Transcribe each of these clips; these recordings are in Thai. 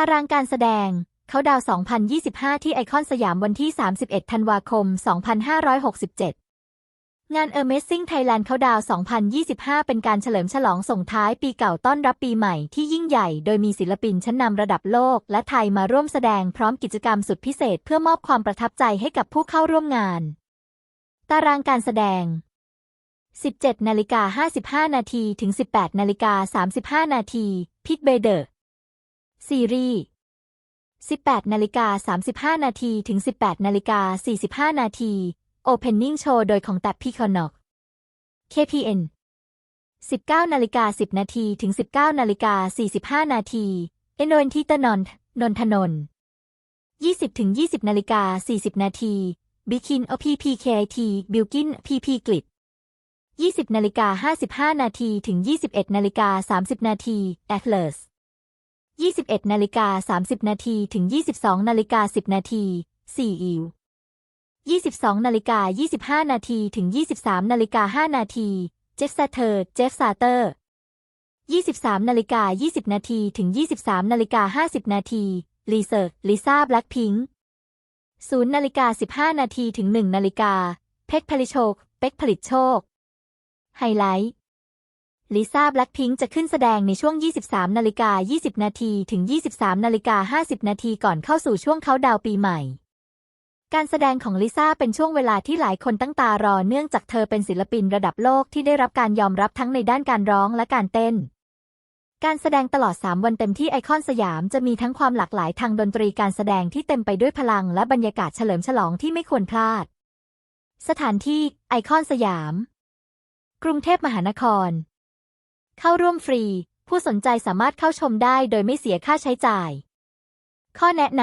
ารางการแสดงเขาดาว 2025 ที่ไอคอนสยามวันที่ 31 ธันวาคม 2567 งาน Amazing Thailand เขาดาว 2025 เป็นการเฉลิมฉลองส่งท้ายปีเก่าต้อนรับปีใหม่ที่ยิ่งใหญ่ โดยมีศิลปินชั้นนำระดับโลกและไทยมาร่วมแสดงพร้อมกิจกรรมสุดพิเศษ เพื่อมอบความประทับใจให้กับผู้เข้าร่วมงาน ตารางการแสดง 17นาฬิกา55 นาทีถึง 18นาฬิกา35 นาทีพิทเบเดอร์ ซีรีส์ 18นาฬิกา35 นาทีถึง 18นาฬิกา45 นาที Opening Show โดยของแต่พี่คอนอก KPN 19นาฬิกา10 นาทีถึง 19นาฬิกา45 นาทีเอโนนทิตนนนนทนน20ถึง20นาฬิกา40 นาทีบิคินอ PPKIT บิลกิน PP กลิด20นาฬิกา55 นาทีถึง 21นาฬิกา30 นาทีแอคเลส 21นาฬิกา30 นาทีถึง 22นาฬิกา10 นาทีซีอิว22นาฬิกา25 นาทีถึง 23นาฬิกา5นาทีเจฟซาเธอร์เจฟซาเตอร์ 23นาฬิกา20 นาทีถึง 23นาฬิกา50 นาทีลีเซอร์ลิซ่าแบล็คพิงค์0นาฬิกา15 นาทีถึง 1 นาฬิกา เพชรผลิตโชค เป็กผลิตโชค ไฮไลท์ ลิซ่าแบล็คพิงค์จะขึ้นแสดงในช่วง 23 นาฬิกา 20 นาทีถึง 23 นาฬิกา 50 นาทีก่อนเข้าสู่ช่วงเขาดาวปีใหม่ การแสดงของลิซ่าเป็นช่วงเวลาที่หลายคนตั้งตารอเนื่องจากเธอเป็นศิลปินระดับโลกที่ได้รับการยอมรับทั้งในด้านการร้องและการเต้น การแสดงตลอด 3 วันเต็มที่ไอคอนสยามจะมีทั้งความหลากหลายทางดนตรีการแสดงที่เต็มไปด้วยพลังและบรรยากาศเฉลิมฉลองที่ไม่ควรพลาด สถานที่ไอคอนสยาม กรุงเทพมหานคร เข้าร่วมฟรี ผู้สนใจสามารถเข้าชมได้โดยไม่เสียค่าใช้จ่าย ข้อแนะน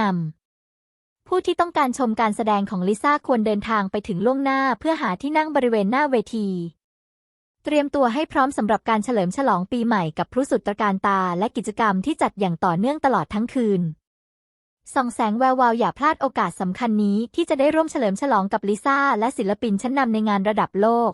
ำ ผู้ที่ต้องการชมการแสดงของลิซ่าควรเดินทางไปถึงล่วงหน้าเพื่อหาที่นั่งบริเวณหน้าเวที เตรียมตัวให้พร้อมสำหรับการเฉลิมฉลองปีใหม่กับพลุสุดตรการตาและกิจกรรมที่จัดอย่างต่อเนื่องตลอดทั้งคืนส่องแสงแวววาวอย่าพลาดโอกาสสำคัญนี้ที่จะได้ร่วมเฉลิมฉลองกับลิซ่าและศิลปินชั้นนำในงานระดับโลก